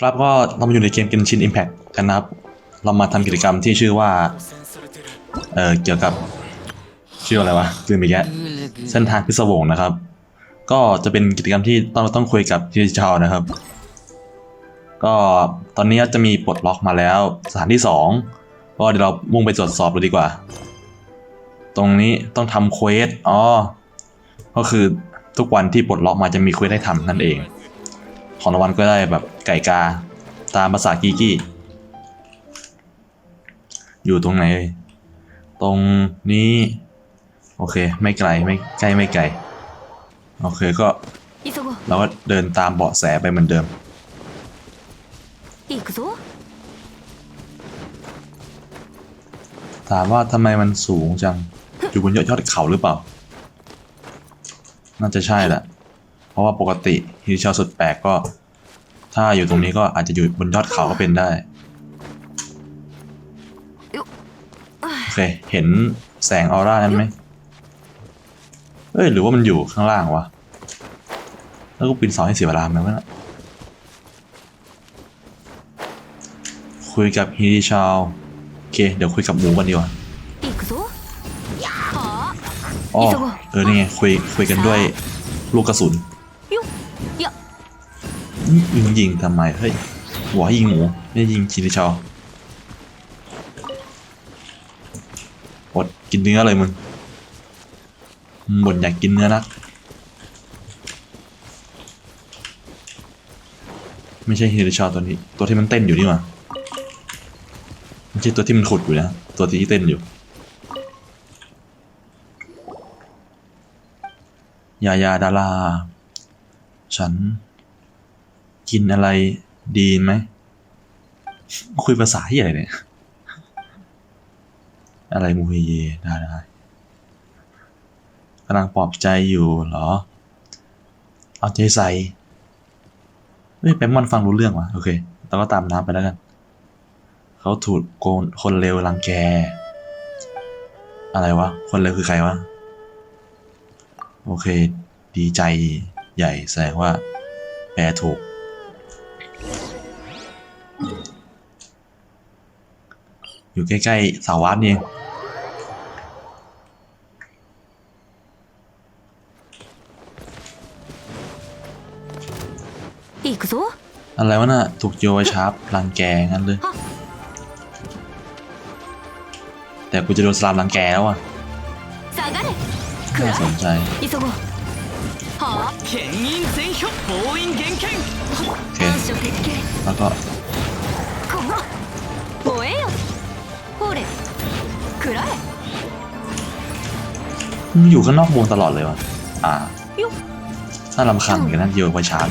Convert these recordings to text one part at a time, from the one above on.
ครับก็เรามาอยู่ในเกม Genshin Impact กันนะครับ เรามาทำกิจกรรมที่ชื่อว่า เอ่อ เกี่ยวกับชื่ออะไรวะลืมอีกแล้วเส้นทางพิศวงนะครับ ก็จะเป็นกิจกรรมที่ต้องต้องคุยกับทีชาวนะครับ ก็ตอนนี้จะมีปลดล็อกมาแล้วสถานที่สองก็เดี๋ยวเรามุ่งไปตรวจสอบเลยดีกว่า ตรงนี้ต้องทำเควสอ๋อ ก็คือทุกวันที่ปลดล็อกมาจะมีเควสให้ทำนั่นเอง ของรางวัลก็ได้แบบ ไก่กา ตามภาษากีกี้ อยู่ตรงไหน ตรงนี้ โอเค ไม่ไกลไม่ใกล้ไม่ไกล โอเคก็ เราก็เดินตามเบาะแสไปเหมือนเดิมถามว่าทำไมมันสูงจัง อยู่บนยอดยอดเขาหรือเปล่า น่าจะใช่แหละ เพราะว่าปกติฮิชอสุดแปลกก็ ถ้าอยู่ตรงนี้ก็อาจจะอยู่บนยอดเขาก็เป็นได้ โอเค เห็นแสงออร่านั้นไหมเอ้ย หรือว่ามันอยู่ข้างล่างวะ แล้วก็ปีนเสาให้เสียเวลาไหมวะนะคุยกับฮิริชาวโอเค เดี๋ยวคุยกับหมูกันดีกว่าอ๋อเออนี่ไงคุยคุยกันด้วยลูกกระสุน ยิงยิงทำไมเฮ้ยหัวยิงหมูไม่ยิงคิริชาวอดกินเนื้อเลยมึงมึงบ่นอยากกินเนื้อนัก ไม่ใช่ฮิริชาวตัวนี้ ตัวที่มันเต้นอยู่นี่หว่าไม่ใช่ตัวที่มันขุดอยู่นะ ตัวที่เต้นอยู่ยายาดาราฉัน กินอะไรดีไหม คุยภาษาที่อะไรเนี่ย อะไรมูเฮเยได้ได้กำลังปลอบใจอยู่เหรอ เอาใจใส่เฮ้ยแปมมอนฟังรู้เรื่องวะโอเคเราก็ตามน้ำไปแล้วกัน เขาถูกโกนคนเลวรังแก อะไรวะ คนเลวคือใครวะ โอเค ดีใจใหญ่แสดงว่าแปลถูก อยู่ใกล้ๆเสาวัดปนี่อีกซัวอะไรวะน่ะ ถูกโยชาร์ปลังแกงั้นเลย แต่กูจะโดนสลามลังแกแล้วอะน่าสนใจโอเคแล้วก็ มึงอยู่ข้างนอกวงตลอดเลยวะอ่าน่ารำคาญเหมือนกันนะเยอะกว่าช้าง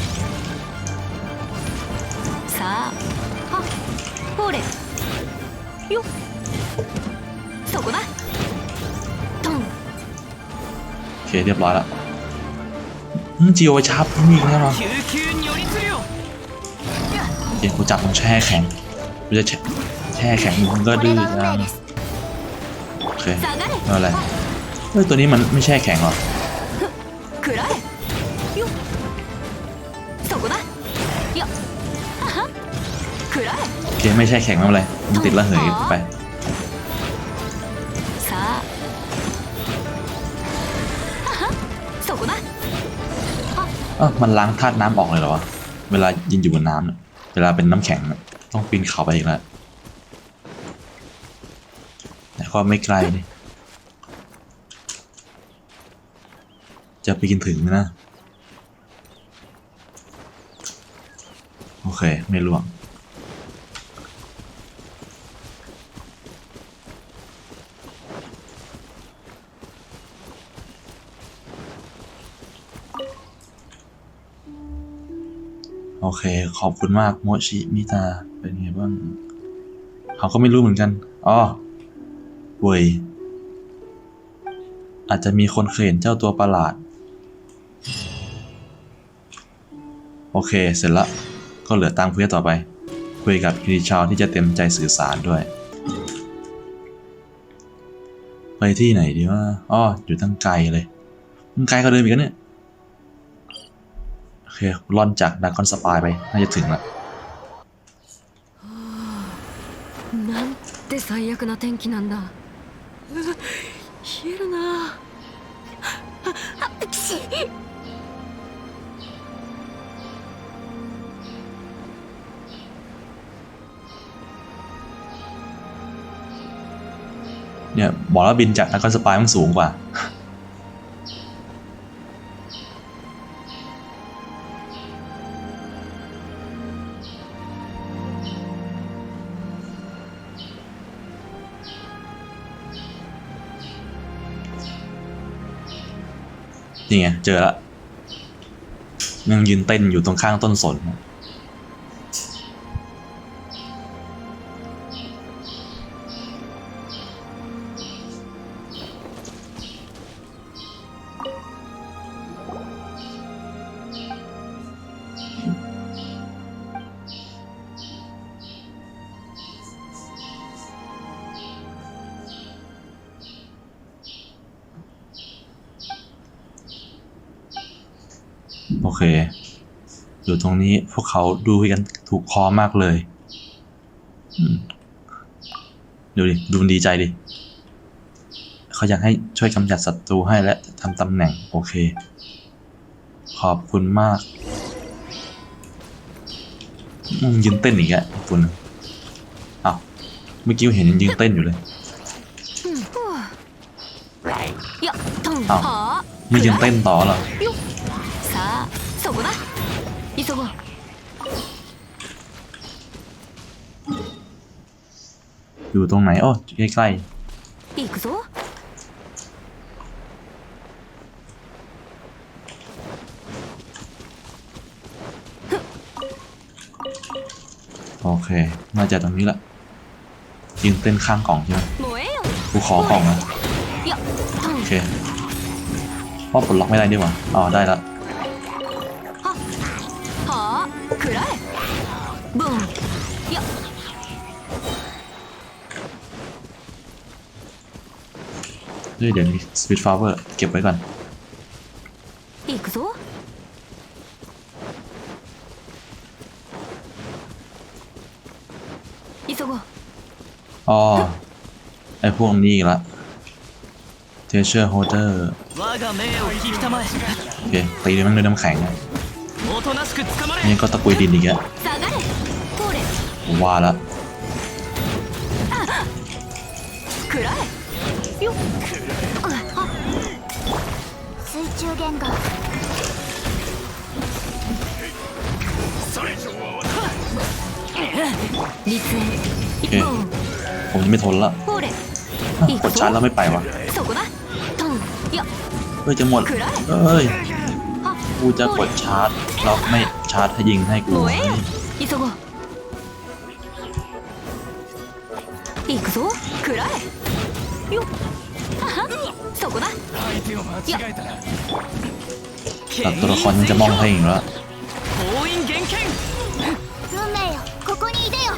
โอเคเรียบร้อยละจีโอชาร์ปมีแล้วหรอเดี๋ยวกูจับมึงแช่แข็งกูจะแช่แข็งมึงก็ดื้อนะโอเคอะไร เฮ้ย ตัวนี้มันไม่แช่แข็งหรอโอเไม่แช่แข็งไม่เป็นไรมันติดละเหยไปเออมันล้างธาตุน้ำออกเลยเหรอวะ เวลายืนอยู่บนน้ำเเวลาเป็นน้ำแข็งต้องปีนเขาไปอีกแล้วแต่ก็ไม่ไกลนี่ จะไปกินถึงไหมนะ โอเค ไม่ล่วงโอเค ขอบคุณมาก โมชิมิตา เป็นไงบ้าง เขาก็ไม่รู้เหมือนกัน อ๋อเว้ยอาจจะมีคนเคยเห็นเจ้าตัวประหลาด โอเค เสร็จละ ก็เหลือตังเพื่อต่อไป คุยกับคิริชาวที่จะเต็มใจสื่อสารด้วย ไปที่ไหนดีวะอ๋ออยู่ตั้งไกลเลยตั้งไกลก็เดินไปกันเนี่ย โอเคล่อนจากดากอนสปายไป น่าจะถึงละなんて最悪な天気なんだ冷えるな เนี่ยบอกแล้วบินจากนักสปายมันสูงกว่า นี่ไง เจอละยังยืนเต้นอยู่ตรงข้างต้นสน เค อยู่ตรงนี้พวกเขาดูกันถูกคอมากเลยดูดิ ดูดีใจดิ เขาอยากให้ช่วยกำจัดศัตรูให้และทำตำแหน่ง โอเค ขอบคุณมากยืนเต้นอีกแะคุณอ้าวเมื่อกี้เห็นยังยืนเต้นอยู่เลยอ้าวไม่ยืนเต้นต่อเหรอ 보 나? 이소 고. 요 동네 어 여기까 지. 이구 소? โอเค มาจากตรงนี้ละยิงเต้นข้างกล่องใช่ไหม 뭐예 요? กูขอกล่องนะ,โอ.เคพ่อปลดล็อกไม่ได้ด้วยวะอ๋อได้ละ 그래 뭉 여. เฮ้ยเดี๋ยวมีสปีดฟาวเวอร์เก็บไว้ก่อน อีกตัวอีโซโกอ๋อ ไอพวกนี้อีกละเทเชอร์โฮเตอร์โอเคตีด้วยมันด้วยน้ำแข็งอะ นี่ก็ตะกุยดินอีกอะผมว่าละเอ๊ผมจะไม่ทนละกดชาร์จแล้วไม่ไปวะเฮ้ยจะหมดเอ้ยกูจะกดชาร์จ แล้วไม่ชาร์จให้ยิงให้กู 燃えよ急ごう行くぞくらえよっあはそこだ相手を間違えたな ตัดตัวละครยังจะมองให้อีกแล้ว 封印厳剣運命よここにいでよ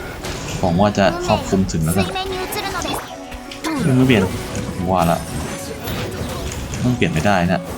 ผมว่าจะครอบคลุมถึงแล้วกัน 水面に映るのですトン ไม่เปลี่ยนผมว่าละต้องเปลี่ยนไม่ได้นะ くらえ急ごう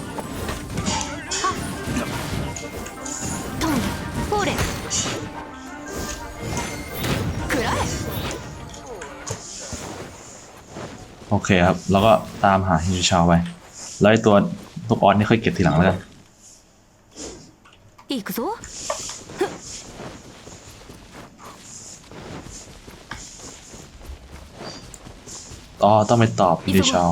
โอเคครับ แล้วก็ตามหาฮินชาวไปแล้วไอ้ตัวลูกออสนี่ค่อยเก็บทีหลังแล้วกันอีกぞอ๋อต้องไปตอบฮินชาว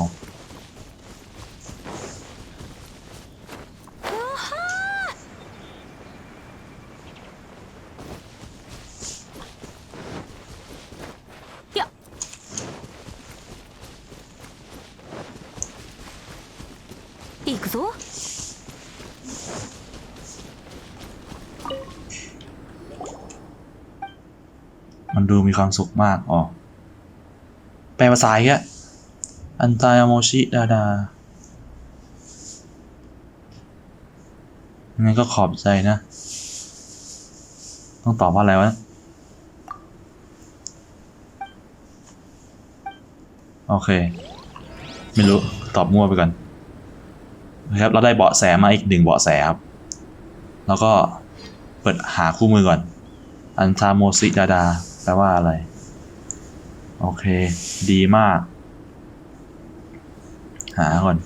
行くぞ มันดูมีความสุขมาก อ๋อ แปลภาษาอีกอะอันตายาโมชิดาดา งั้นก็ขอบใจนะ ต้องตอบว่าอะไรวะ โอเค ไม่รู้ ตอบมั่วไปก่อน นะครับเราได้เบาะแสมาอีกหนึ่งเบาะแสครับ แล้วก็เปิดหาคู่มือก่อน อันทาโมซิดาดาแปลว่าอะไร โอเค ดีมาก หาก่อน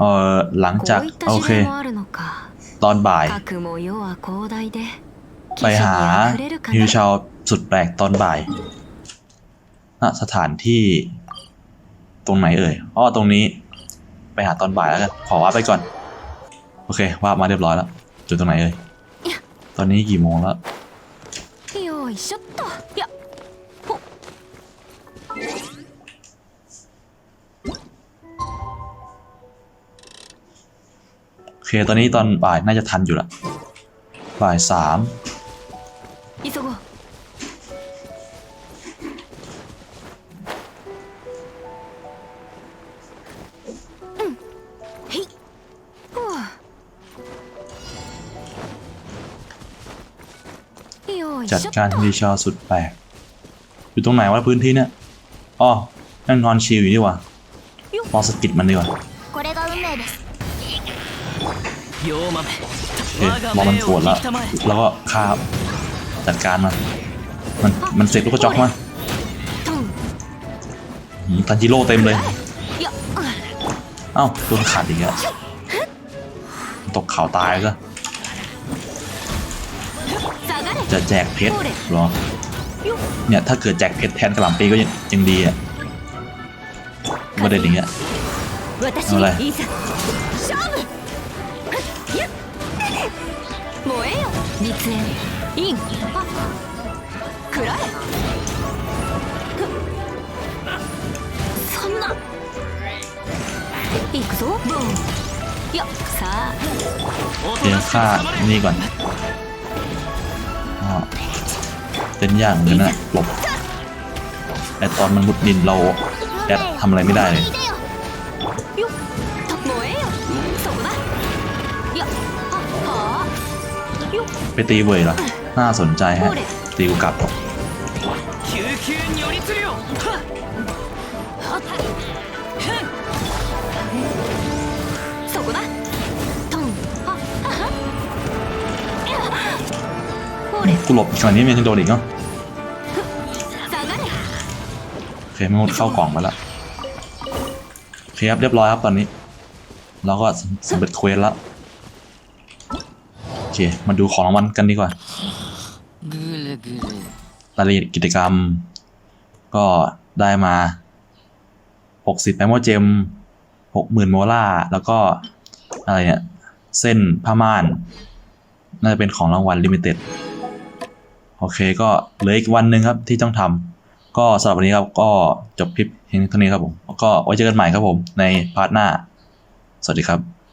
เออหลังจาก โอเค ตอนบ่าย ไปหาฮิวชาวสุดแปลกตอนบ่ายณสถานที่ ตรงไหนเอ่ย อ้อ ตรงนี้ ไปหาตอนบ่ายแล้วกันขอว่าไปก่อน โอเคว่ามาเรียบร้อยแล้วจุดตรงไหนเลยตอนนี้กี่โมงแล้วโอเค ตอนนี้ตอนบ่ายน่าจะทันอยู่ละบ่ายสาม จัดการทีชอสุดแปลก อยู่ตรงไหนวะพื้นที่เนี่ยอ๋อนั่งนอนชิลอยู่ดีว่าลองสกิดมันดีกว่าเอ๊ะรอมันปวดแล้ว แล้วก็คาบจัดการมัน มัน มันเสร็จลูกกระจอกมาตันจิโร่เต็มเลย เอ้าโดนขาดอีกแล้วตกเข่าตายซะ จะแจกเพชรหรอ เนี่ยถ้าเกิดแจกเพชรแทนกระล่ำปีก็ยังยังดีอะประเด็นอย่างเงี้ยรเดี๋ยวฆ่านี่ก่อน เป็นยากเนกันนะหลบแต่ตอนมันมุดดินเราแอดทำอะไรไม่ได้เลยไปตีเว่ยเหรอ น่าสนใจฮะ ตีกลับ กูหลบอีกหน่อยนี้มันยังโดนอีกเนาะโอเคไม่หมดเข้ากล่องไปละโอเคครับเรียบร้อยครับตอนนี้ เราก็สำเร็จเควสละโอเคมาดูของรางวัลกันดีกว่ารายละเอียดกิจกรรม ก็ได้มา 60แปมโมเจม60,000โมล่า แล้วก็อะไรเนี่ย เส้นผ้าม่าน น่าจะเป็นของรางวัลลิมิเต็ด โอเคก็เหลืออีกวันหนึ่งครับที่ต้องทำก็สำหรับวันนี้ครับก็จบคลิปเพียงเท่านี้ครับผมก็ไว้เจอกันใหม่ครับผมในพาร์ทหน้า สวัสดีครับ